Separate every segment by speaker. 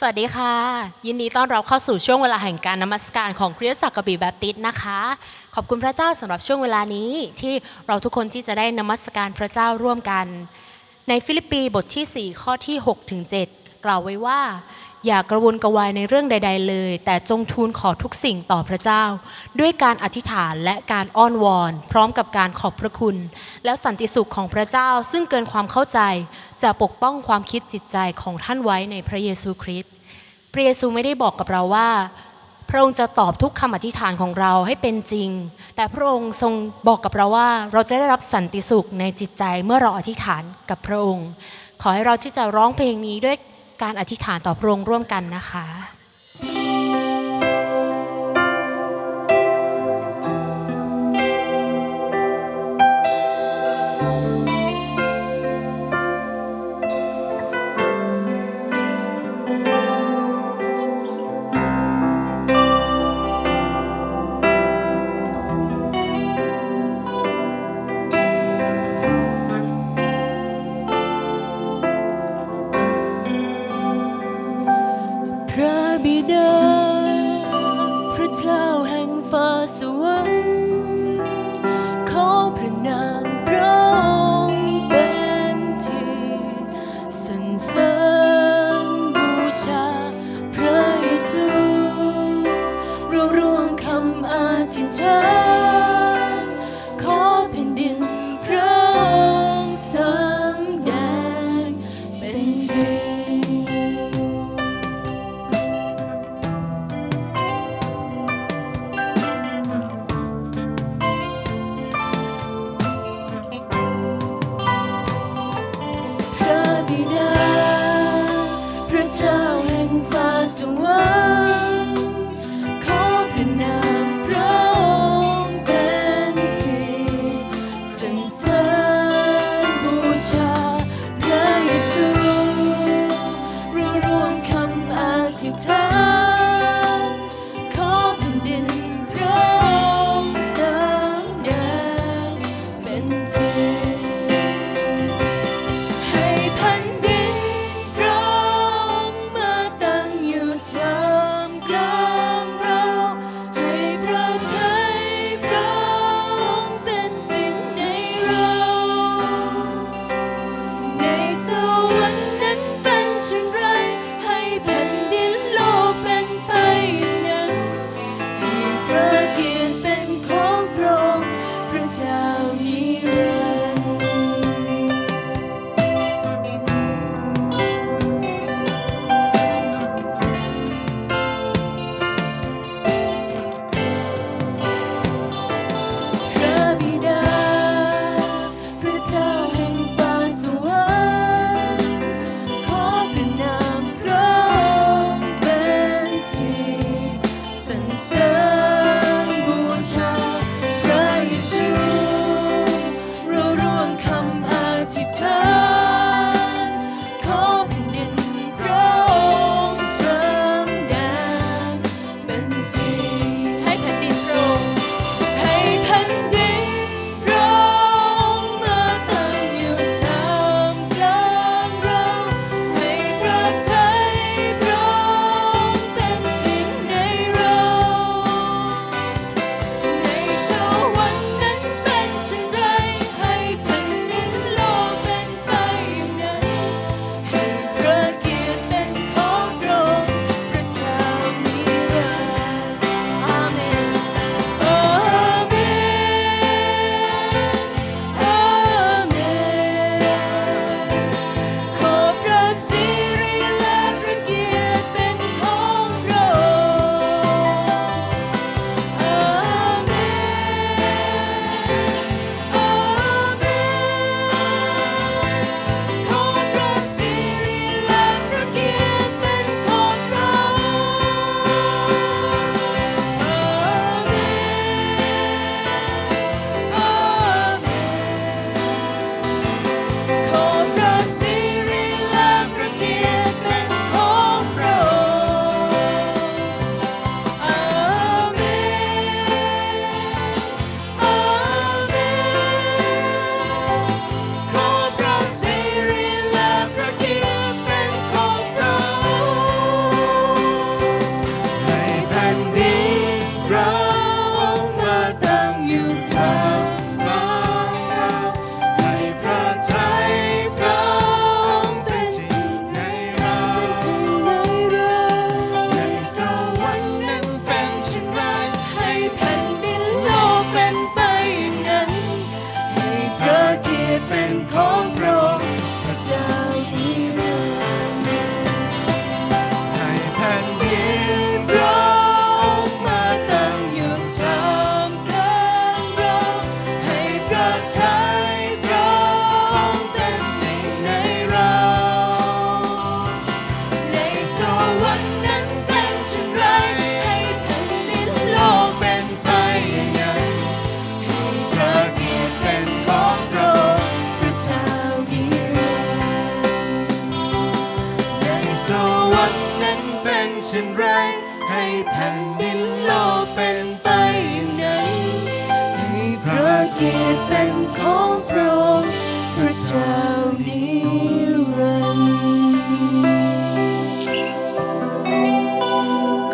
Speaker 1: สวัสดีค่ะ ยินดีต้อนรับเข้าสู่ช่วงเวลาแห่งการนมัสการของคริสตจักรกระบี่แบปติสต์นะคะ ขอบคุณพระเจ้าสำหรับช่วงเวลานี้ที่เราทุกคนที่จะได้นมัสการพระเจ้าร่วมกัน ในฟิลิปปีบทที่ 4 ข้อที่ 6 ถึง 7 กล่าวไว้ว่า อย่ากระวนกระวายในเรื่องใด ๆ เลย แต่จงทูลขอทุกสิ่งต่อพระเจ้า ด้วยการอธิษฐานและการอ้อนวอน พร้อมกับการขอบพระคุณ แล้วสันติสุขของพระเจ้าซึ่งเกินความเข้าใจ จะปกป้องความคิดจิตใจของท่านไว้ในพระเยซูคริสต์พระเยซูไม่ได้บอกกับเราว่า พระองค์จะตอบทุกคำอธิษฐานของเราให้เป็นจริง แต่พระองค์ทรงบอกกับเราว่าเราจะได้รับสันติสุขในจิตใจเมื่อเราอธิษฐานกับพระองค์ ขอให้เราที่จะร้องเพลงนี้ด้วย การอธิษฐานต่อพระองค์ร่วมกันนะคะ
Speaker 2: so นดินโลก
Speaker 1: เป็นไปอย่างนั้นให้พระเกียรติเป็นของพระองค์พระเจ้านิรันดร์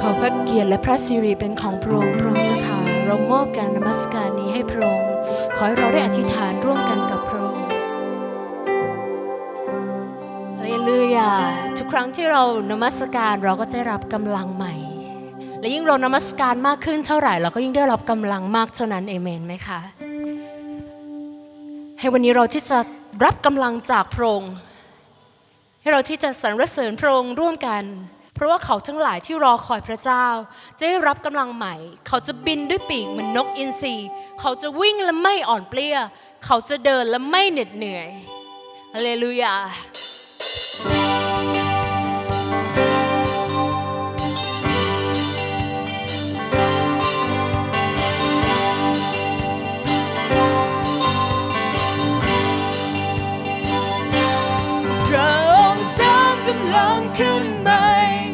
Speaker 3: ขอพระเกียรติและพระสิริเป็นของพระองค์พระองค์เจ้าค่ะเรามอบการนมัสการนี้ให้พระองค์ขอให้เราได้อธิษฐานร่วมกันกับพระองค์ฮาเลลูยาทุกครั้งที่เรานมัสการเราก็จะรับกำลังใหม่ และยิ่งเรานมัสการมากขึ้นเท่าไหร่ เราก็ยิ่งได้รับกำลังมากเท่านั้นเอเมนไหมคะให้วันนี้เราที่จะรับกำลังจากพระองค์ให้เราที่จะสรรเสริญพระองค์ร่วมกัน เพราะว่าเขาทั้งหลายที่รอคอยพระเจ้า จะได้รับกำลังใหม่ เขาจะบินด้วยปีกเหมือนนกอินทรีเขาจะวิ่งและไม่อ่อนเปลี้ย เขาจะเดินและไม่เหน็ดเหนื่อยฮาเลลูยาา
Speaker 1: งกำลังขึ้นใหม่ความ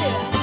Speaker 1: Yeah.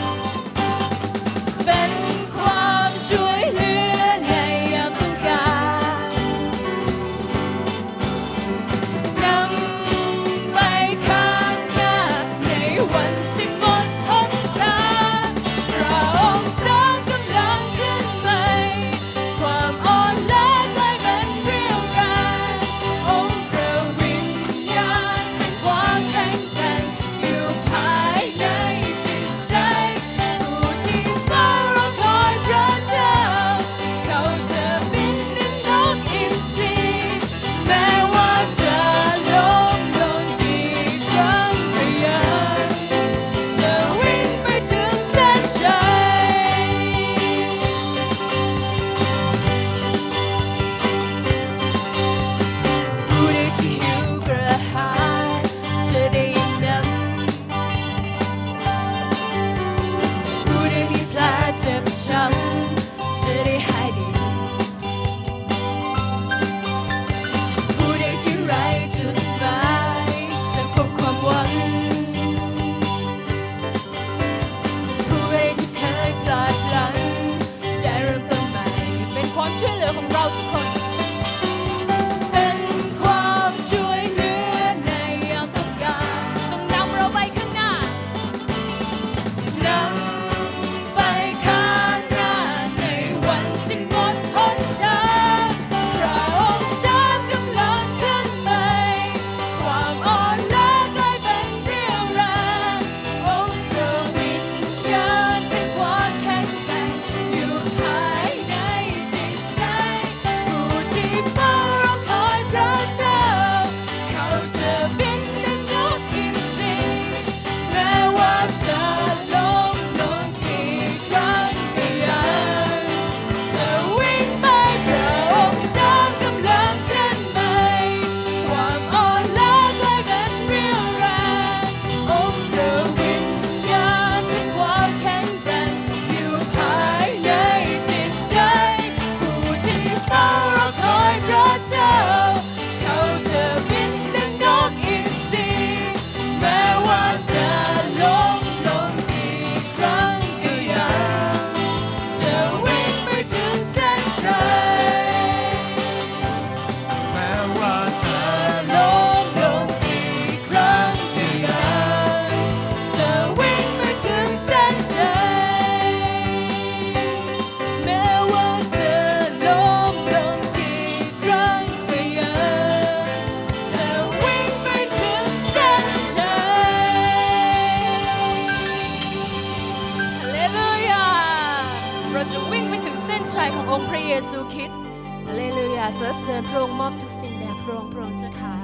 Speaker 1: พระองค์มอ
Speaker 3: บทุกสิ่งแด่พระองค์พระองค์เจ้าค่ะ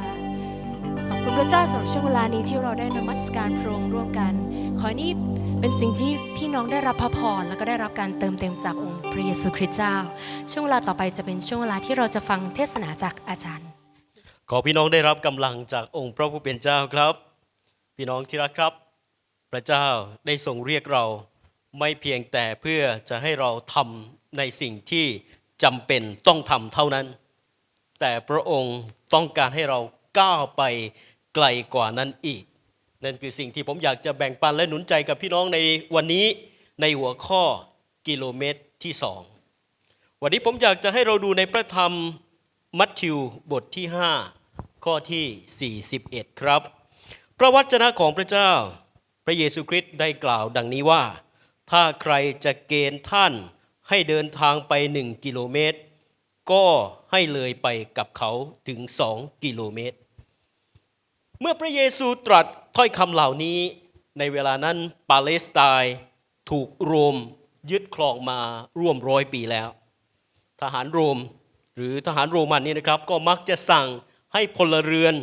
Speaker 3: ขอบคุณพระเจ้าสำหรับช่วงเวลานี้ที่เราได้นมัสการพระองค์ร่วมกัน ขอนี้เป็นสิ่งที่พี่น้องได้รับพระพรแล้วก็ได้รับการเติมเต็มจากองค์พระเยซูคริสต์เจ้า ช่วงเวลาต่อไปจะเป็นช่วงเวลาที่เราจะฟังเทศนาจากอาจารย์
Speaker 4: ขอพี่น้องได้รับกำลังจากองค์พระผู้เป็นเจ้าครับ พี่น้องที่รักครับ พระเจ้าได้ทรงเรียกเราไม่เพียงแต่เพื่อจะให้เราทำในสิ่งที่จำเป็นต้องทำเท่านั้น แต่พระองค์ต้องการให้เราก้าวไปไกลกว่านั้นอีก นั่นคือสิ่งที่ผมอยากจะแบ่งปันและหนุนใจกับพี่น้องในวันนี้ในหัวข้อกิโลเมตรที่สองวันนี้ผมอยากจะให้เราดูในพระธรรมมัทธิวบทที่ 5 ข้อที่ 41 ครับ พระวจนะของพระเจ้า พระเยซูคริสต์ได้กล่าวดังนี้ว่า ถ้าใครจะเกณฑ์ท่านให้เดินทางไปหนึ่งกิโลเมตร ก็ให้เลยไปกับเขาถึงสองกิโลเมตร เมื่อพระเยซูตรัสถ้อยคำเหล่านี้ในเวลานั้นปาเลสไตน์ถูกโรมยึดครองมาร่วมร้อยปีแล้ว ทหารโรมหรือทหารโรมันนี่นะครับ ก็มักจะสั่งให้พลเรือน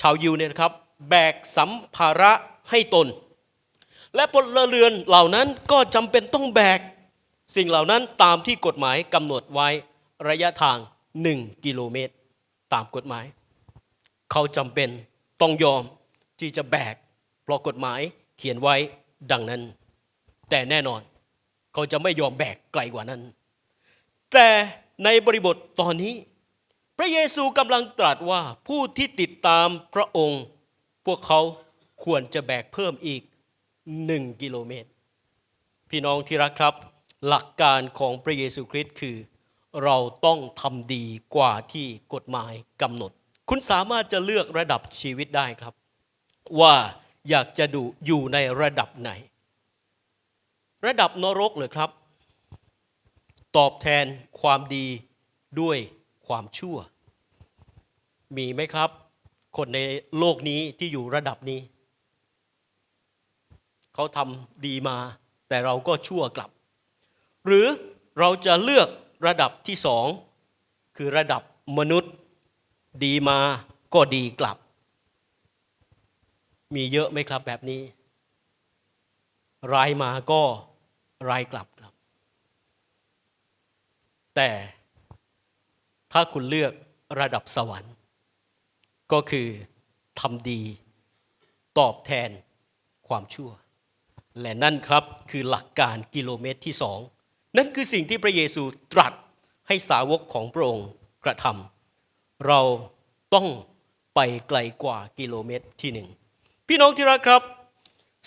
Speaker 4: ชาวยิวเนี่ยนะครับ แบกสัมภาระให้ตน และพลเรือนเหล่านั้นก็จำเป็นต้องแบก สิ่งเหล่านั้นตามที่กฎหมายกำหนดไว้ ระยะทาง 1 กิโลเมตร ตามกฎหมาย เขาจำเป็นต้องยอมที่จะแบก เพราะกฎหมายเขียนไว้ดังนั้น แต่แน่นอน เขาจะไม่ยอมแบกไกลกว่านั้น แต่ในบริบทตอนนี้ พระเยซูกำลังตรัสว่าผู้ที่ติดตามพระองค์ พวกเขาควรจะแบกเพิ่มอีกหนึ่งกิโลเมตร พี่น้องที่รักครับ หลักการของพระเยซูคริสต์คือ เราต้องทำดีกว่าที่กฎหมายกำหนด คุณสามารถจะเลือกระดับชีวิตได้ครับ ว่าอยากจะดูอยู่ในระดับไหน ระดับนรกเลยครับ ตอบแทนความดีด้วยความชั่ว มีไหมครับ คนในโลกนี้ที่อยู่ระดับนี้ เขาทำดีมา แต่เราก็ชั่วกลับ หรือเราจะเลือก ระดับที่สองคือระดับมนุษย์ดีมาก็ดีกลับ มีเยอะไหมครับแบบนี้ร้ายมาก็ร้ายกลับครับ แต่ถ้าคุณเลือกระดับสวรรค์ ก็คือทำดีตอบแทนความชั่ว และนั่นครับคือหลักการกิโลเมตรที่สอง นั่นคือสิ่งที่พระเยซูตรัสให้สาวกของพระองค์กระทำเราต้องไปไกลกว่ากิโลเมตรที่หนึ่งพี่น้องที่รักครับ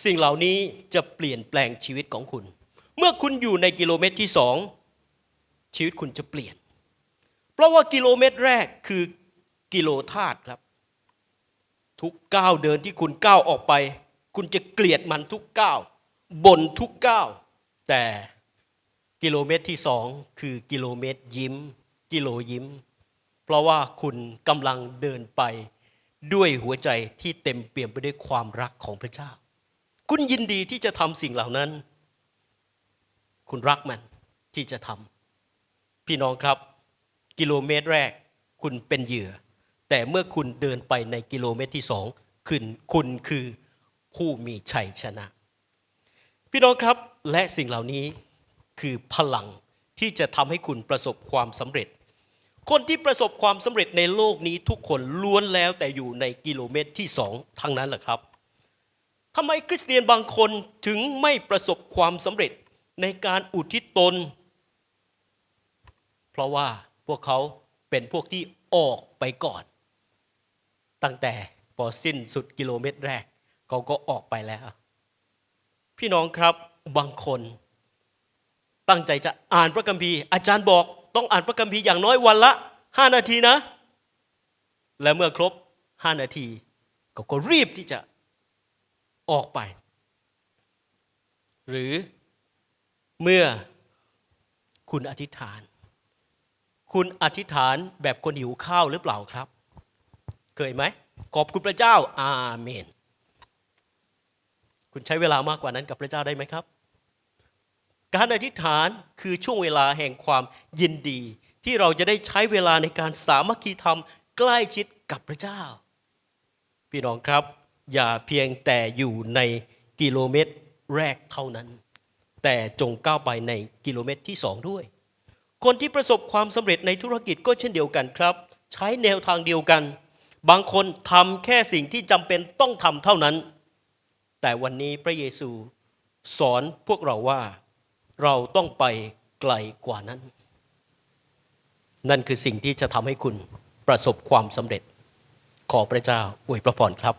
Speaker 4: สิ่งเหล่านี้จะเปลี่ยนแปลงชีวิตของคุณ เมื่อคุณอยู่ในกิโลเมตรที่สองชีวิตคุณจะเปลี่ยน เพราะว่ากิโลเมตรแรกคือกิโลธาตุครับ ทุกก้าวเดินที่คุณก้าวออกไป คุณจะเกลียดมันทุกก้าวบ่นทุกก้าวแต่ กิโลเมตรที่สองคือกิโลเมตรยิ้ม กิโลยิ้ม เพราะว่าคุณกำลังเดินไปด้วยหัวใจที่เต็มเปี่ยมไปด้วยความรักของพระเจ้า คุณยินดีที่จะทำสิ่งเหล่านั้น คุณรักมันที่จะทำพี่น้องครับ กิโลเมตรแรกคุณเป็นเหยื่อ แต่เมื่อคุณเดินไปในกิโลเมตรที่สองคุณคุณคือผู้มีชัยชนะ พี่น้องครับและสิ่งเหล่านี้ คือพลังที่จะทำให้คุณประสบความสำเร็จ คนที่ประสบความสำเร็จในโลกนี้ทุกคนล้วนแล้วแต่อยู่ในกิโลเมตรที่สองทั้งนั้นแหละครับทำไมคริสเตียนบางคนถึงไม่ประสบความสำเร็จในการอุทิศตน เพราะว่าพวกเขาเป็นพวกที่ออกไปก่อน ตั้งแต่พอสิ้นสุดกิโลเมตรแรกเขาก็ออกไปแล้ว พี่น้องครับบางคน ตั้งใจจะอ่านพระคัมภีร์ อาจารย์บอกต้องอ่านพระคัมภีร์อย่างน้อยวันละห้านาทีนะ และเมื่อครบห้านาทีเขาก็รีบที่จะออกไป หรือเมื่อคุณอธิษฐาน คุณอธิษฐานแบบคนหิวข้าวหรือเปล่าครับ เคยไหม ขอบคุณพระเจ้าอาเมน คุณใช้เวลามากกว่านั้นกับพระเจ้าได้ไหมครับ การอธิษฐานคือช่วงเวลาแห่งความยินดี ที่เราจะได้ใช้เวลาในการสามัคคีธรรมใกล้ชิดกับพระเจ้า พี่น้องครับ อย่าเพียงแต่อยู่ในกิโลเมตรแรกเท่านั้น แต่จงก้าวไปในกิโลเมตรที่สองด้วย คนที่ประสบความสำเร็จในธุรกิจก็เช่นเดียวกันครับ ใช้แนวทางเดียวกัน บางคนทำแค่สิ่งที่จำเป็นต้องทำเท่านั้น แต่วันนี้พระเยซูสอนพวกเราว่า เราต้องไปไกลกว่านั้น นั่นคือสิ่งที่จะทำให้คุณประสบความสำเร็จ ขอพระเจ้าอวยพระพรครับ